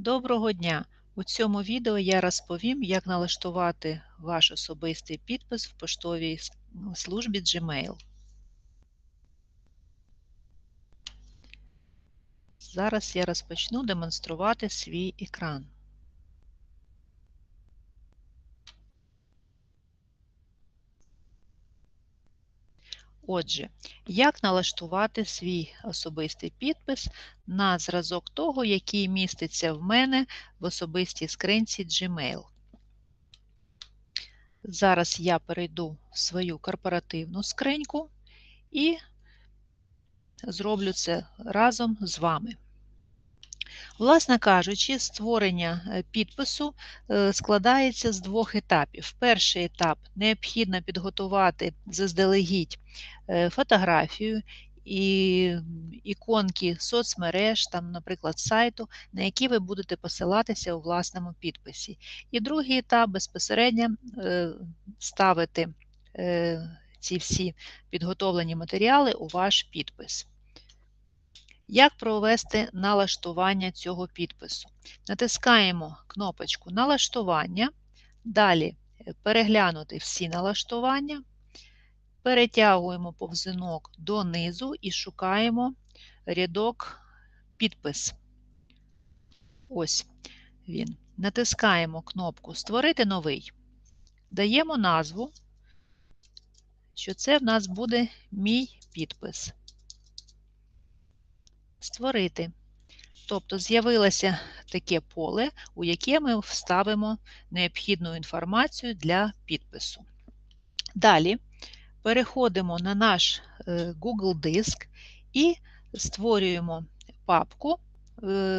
Доброго дня! У цьому відео я розповім, як налаштувати ваш особистий підпис в поштовій службі Gmail. Зараз я розпочну демонструвати свій екран. Отже, як налаштувати свій особистий підпис на зразок того, який міститься в мене в особистій скринці Gmail. Зараз я перейду в свою корпоративну скриньку і зроблю це разом з вами. Власне кажучи, створення е, підпису е, складається з двох етапів. Перший етап необхідно підготувати заздалегідь е, фотографію і іконки соцмереж, там, наприклад, сайту, на які ви будете посилатися у власному підписі. І другий етап безпосередньо ставити ці всі підготовлені матеріали у ваш підпис. Як провести налаштування цього підпису? Натискаємо кнопочку Налаштування, далі е, переглянути всі налаштування, перетягуємо повзинок донизу і шукаємо рядок підпис. Ось він. Натискаємо кнопку Створити новий. Даємо назву, що це в нас буде мій підпис створити. Тобто з'явилося таке поле, у яке ми вставимо необхідну інформацію для підпису. Далі переходимо на наш е, Google диск і створюємо папку, е,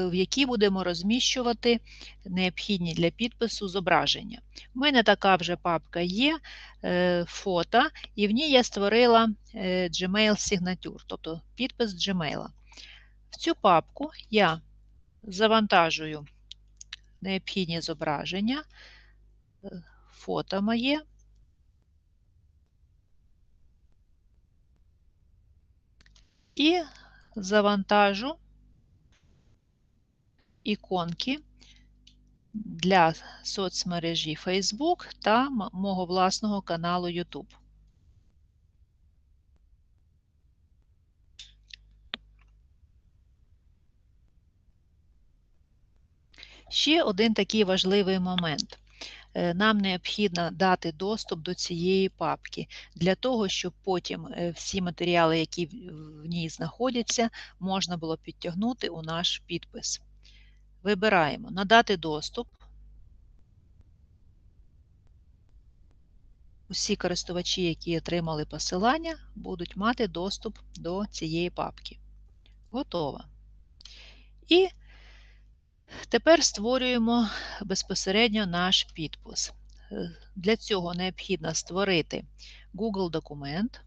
в якій будемо розміщувати необхідні для підпису зображення. У мене така вже папка є, е, фото, і в ній я створила Gmail Signature, тобто підпис Gmail. В цю папку я завантажую необхідні зображення, е, фото моє. І завантажу іконки для соцмережі Facebook та мого власного каналу YouTube. Ще один такий важливий момент. Е, нам необхідно дати доступ до цієї папки для того, щоб потім е, всі матеріали, які в ній знаходяться, можна було підтягнути у наш підпис. Вибираємо Надати доступ. Усі користувачі, які отримали посилання, будуть мати доступ до цієї папки. Готово. І Тепер створюємо безпосередньо наш підпис. Е, для цього необхідно створити Google документ.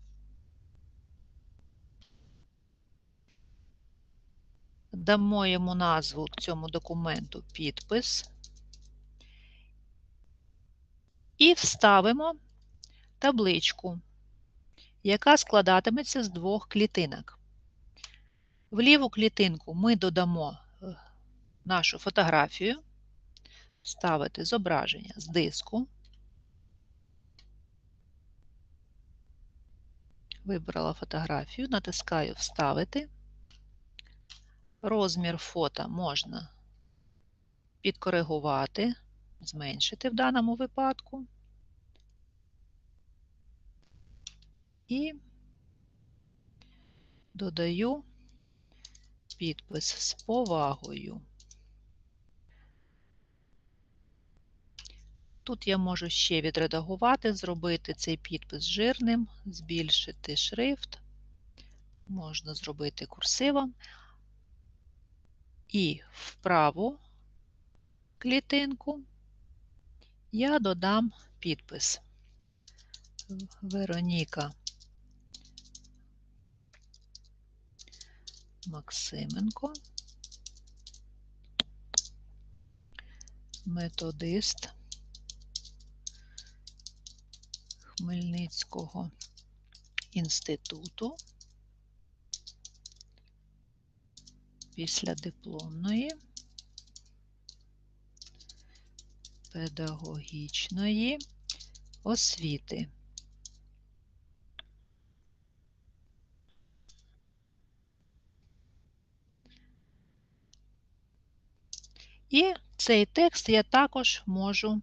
Дамо йому назву цьому документу підпис і вставимо табличку, яка складатиметься з двох клітинок. В ліву клітинку ми додамо нашу фотографію, ставити зображення з диску. Вибрала фотографію, натискаю Вставити. Розмір фото можна підкоригувати, зменшити в даному випадку. І додаю підпис з повагою. Тут я можу ще відредагувати, зробити цей підпис жирним, збільшити шрифт, можна зробити курсивом. І в праву клітинку я додам підпис Вероніка Максименко, методист. Хмельницького інституту після дипломної педагогічної освіти. І цей текст я також можу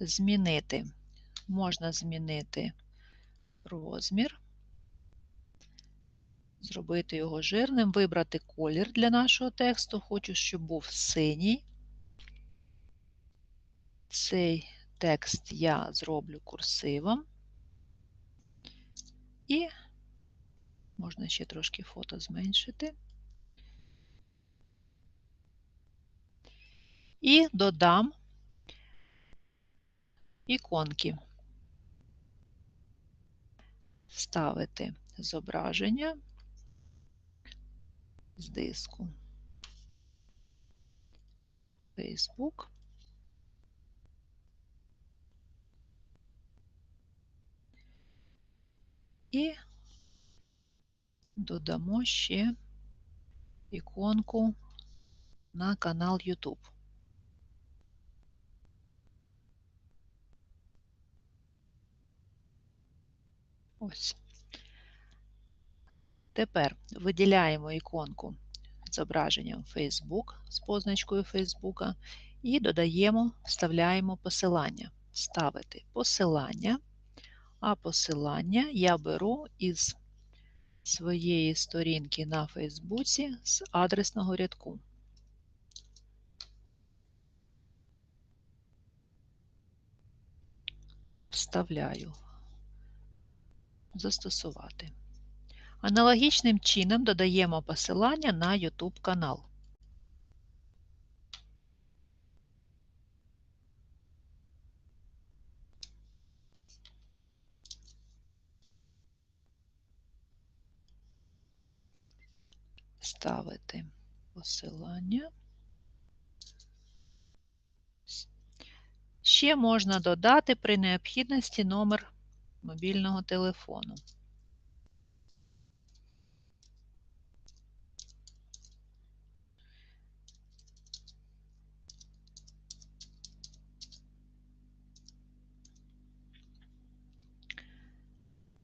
змінити. Можна змінити розмір, зробити його жирним, вибрати колір для нашого тексту. Хочу, щоб був синій. Цей текст я зроблю курсивом. І можна ще трошки фото зменшити. І додам іконки. Ставити зображення з диску Facebook. І додамо ще іконку на канал YouTube. Ось. Тепер виділяємо іконку зображенням Facebook з позначкою Facebook і додаємо, вставляємо посилання. Ставити посилання, а посилання я беру із своєї сторінки на Фейсбуці з адресного рядку. Вставляю застосувати. Аналогічним чином додаємо посилання на YouTube канал. Ставити посилання. Ще можна додати при необхідності номер мобільного телефону.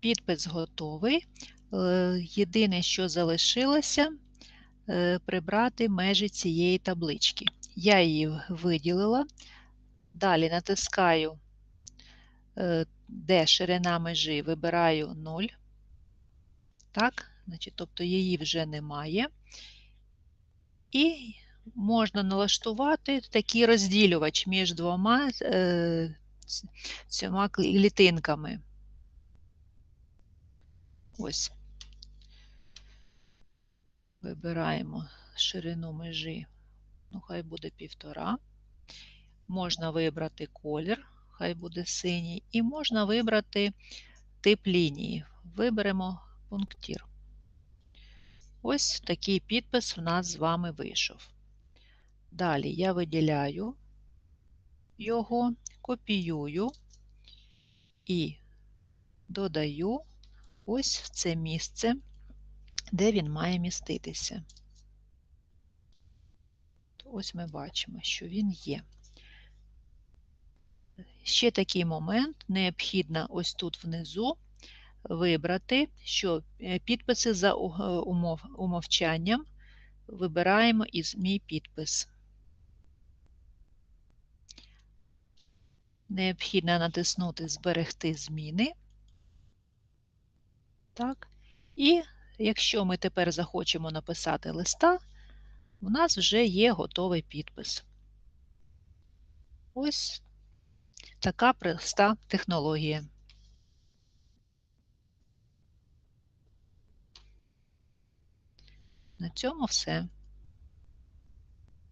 Підпис готовий. Е, єдине, що залишилося, е, прибрати межі цієї таблички. Я її виділила. Далі натискаю де ширина межі вибираю 0. Так, значить, тобто її вже немає. І можна налаштувати такий розділювач між двома е, цими клітинками. Ось. Вибираємо ширину межі, ну, хай буде півтора. Можна вибрати колір хай буде синій, і можна вибрати тип лінії. Виберемо пунктір. Ось такий підпис в нас з вами вийшов. Далі я виділяю його, копіюю і додаю ось в це місце, де він має міститися. Ось ми бачимо, що він є. Ще такий момент, необхідно ось тут внизу вибрати, що е, підписи за умов, умовчанням вибираємо із мій підпис. Необхідно натиснути Зберегти зміни. Так. І якщо ми тепер захочемо написати листа, у нас вже є готовий підпис. Ось Така проста технологія. На цьому все.